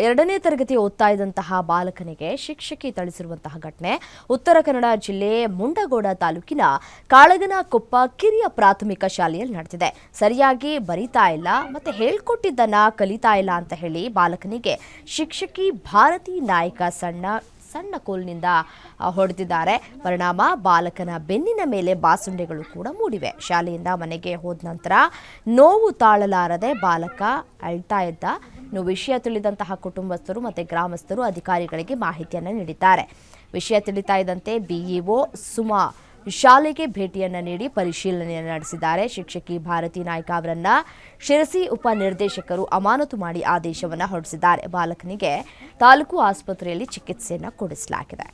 ಎರಡನೇ ತರಗತಿ ಓದ್ತಾ ಇದ್ದಂತಹ ಬಾಲಕನಿಗೆ ಶಿಕ್ಷಕಿ ಥಳಿಸಿರುವಂತಹ ಘಟನೆ. ಉತ್ತರ ಕನ್ನಡ ಜಿಲ್ಲೆ ಮುಂಡಗೋಡ ತಾಲೂಕಿನ ಕಾಳಗನಕೊಪ್ಪ ಕಿರಿಯ ಪ್ರಾಥಮಿಕ ಶಾಲೆಯಲ್ಲಿ ನಡೆದಿದೆ. ಸರಿಯಾಗಿ ಬರೀತಾ ಇಲ್ಲ, ಮತ್ತೆ ಹೇಳ್ಕೊಟ್ಟಿದ್ದನ್ನ ಕಲಿತಾ ಇಲ್ಲ ಅಂತ ಹೇಳಿ ಬಾಲಕನಿಗೆ ಶಿಕ್ಷಕಿ ಭಾರತಿ ನಾಯಕ ಸಣ್ಣ ಸಣ್ಣ ಕೋಲ್ನಿಂದ ಹೊಡೆದಿದ್ದಾರೆ. ಪರಿಣಾಮ ಬಾಲಕನ ಬೆನ್ನಿನ ಮೇಲೆ ಬಾಸುಂಡೆಗಳು ಕೂಡ ಮೂಡಿವೆ. ಶಾಲೆಯಿಂದ ಮನೆಗೆ ಹೋದ ನಂತರ ನೋವು ತಾಳಲಾರದೆ ಬಾಲಕ ಅಳ್ತಾ ಇದ್ದ. ಇನ್ನು ವಿಷಯ ತಿಳಿದಂತಹ ಕುಟುಂಬಸ್ಥರು ಮತ್ತು ಗ್ರಾಮಸ್ಥರು ಅಧಿಕಾರಿಗಳಿಗೆ ಮಾಹಿತಿಯನ್ನು ನೀಡಿದ್ದಾರೆ. ವಿಷಯ ತಿಳಿತಾ ಇದ್ದಂತೆ ಬಿಇಒ ಸುಮಾ ಶಾಲೆಗೆ ಭೇಟಿಯನ್ನು ನೀಡಿ ಪರಿಶೀಲನೆ ನಡೆಸಿದ್ದಾರೆ. ಶಿಕ್ಷಕಿ ಭಾರತಿ ನಾಯ್ಕ ಅವರನ್ನ ಶಿರಸಿ ಉಪನಿರ್ದೇಶಕರು ಅಮಾನತು ಮಾಡಿ ಆದೇಶವನ್ನು ಹೊರಡಿಸಿದ್ದಾರೆ. ಬಾಲಕನಿಗೆ ತಾಲೂಕು ಆಸ್ಪತ್ರೆಯಲ್ಲಿ ಚಿಕಿತ್ಸೆಯನ್ನು ಕೊಡಿಸಲಾಗಿದೆ.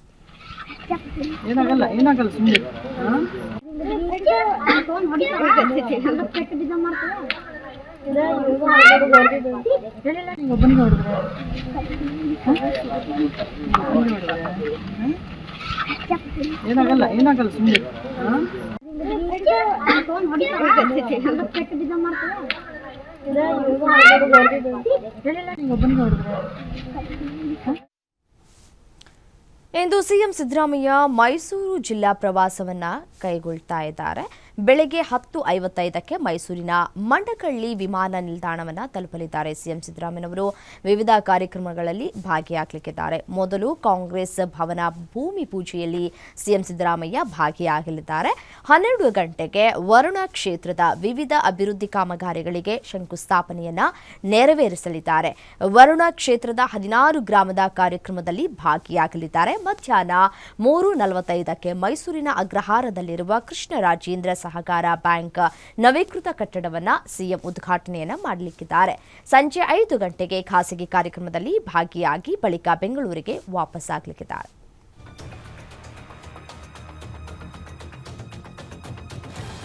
ಏನಾಗಲ್ಲ ಏನಾಗಲ್ಲ ಸುಮ್ಮನೆ ಈಗ ಏನಾಗಲ್ಲ ಏನಾಗಲ್ಲ ಸುಮ್ಮನೆ ಇಂದು ಸಿಎಂ ಸಿದ್ದರಾಮಯ್ಯ ಮೈಸೂರು ಜಿಲ್ಲಾ ಪ್ರವಾಸವನ್ನ ಕೈಗೊಳ್ತಾ ಇದ್ದಾರೆ. ಬೆಳಗ್ಗೆ ಹತ್ತು ಐವತ್ತೈದಕ್ಕೆ ಮೈಸೂರಿನ ಮಂಡಕಳ್ಳಿ ವಿಮಾನ ನಿಲ್ದಾಣವನ್ನು ತಲುಪಲಿದ್ದಾರೆ ಸಿಎಂ ಸಿದ್ದರಾಮಯ್ಯನವರು. ವಿವಿಧ ಕಾರ್ಯಕ್ರಮಗಳಲ್ಲಿ ಭಾಗಿಯಾಗಲಿಕ್ಕಿದ್ದಾರೆ. ಮೊದಲು ಕಾಂಗ್ರೆಸ್ ಭವನ ಭೂಮಿ ಪೂಜೆಯಲ್ಲಿ ಸಿಎಂ ಸಿದ್ದರಾಮಯ್ಯ ಭಾಗಿಯಾಗಲಿದ್ದಾರೆ. ಹನ್ನೆರಡು ಗಂಟೆಗೆ ವರುಣ ಕ್ಷೇತ್ರದ ವಿವಿಧ ಅಭಿವೃದ್ಧಿ ಕಾಮಗಾರಿಗಳಿಗೆ ಶಂಕುಸ್ಥಾಪನೆಯನ್ನ ನೆರವೇರಿಸಲಿದ್ದಾರೆ. ವರುಣ ಕ್ಷೇತ್ರದ ಹದಿನಾರು ಗ್ರಾಮದ ಕಾರ್ಯಕ್ರಮದಲ್ಲಿ ಭಾಗಿಯಾಗಲಿದ್ದಾರೆ. ಮಧ್ಯಾಹ್ನ ಮೂರು ನಲವತ್ತೈದಕ್ಕೆ ಮೈಸೂರಿನ ಅಗ್ರಹಾರದಲ್ಲಿರುವ ಕೃಷ್ಣರಾಜೇಂದ್ರ ಸಹಕಾರ ಬ್ಯಾಂಕ್ ನವೀಕೃತ ಕಟ್ಟಡವನ್ನ ಸಿಎಂ ಉದ್ಘಾಟನೆಯನ್ನ ಮಾಡಲಿಕ್ಕಿದ್ದಾರೆ. ಸಂಜೆ ಐದು ಗಂಟೆಗೆ ಖಾಸಗಿ ಕಾರ್ಯಕ್ರಮದಲ್ಲಿ ಭಾಗಿಯಾಗಿ ಬಳಿಕ ಬೆಂಗಳೂರಿಗೆ ವಾಪಸ್ಸಾಗಲಿಕ್ಕಿದ್ದಾರೆ.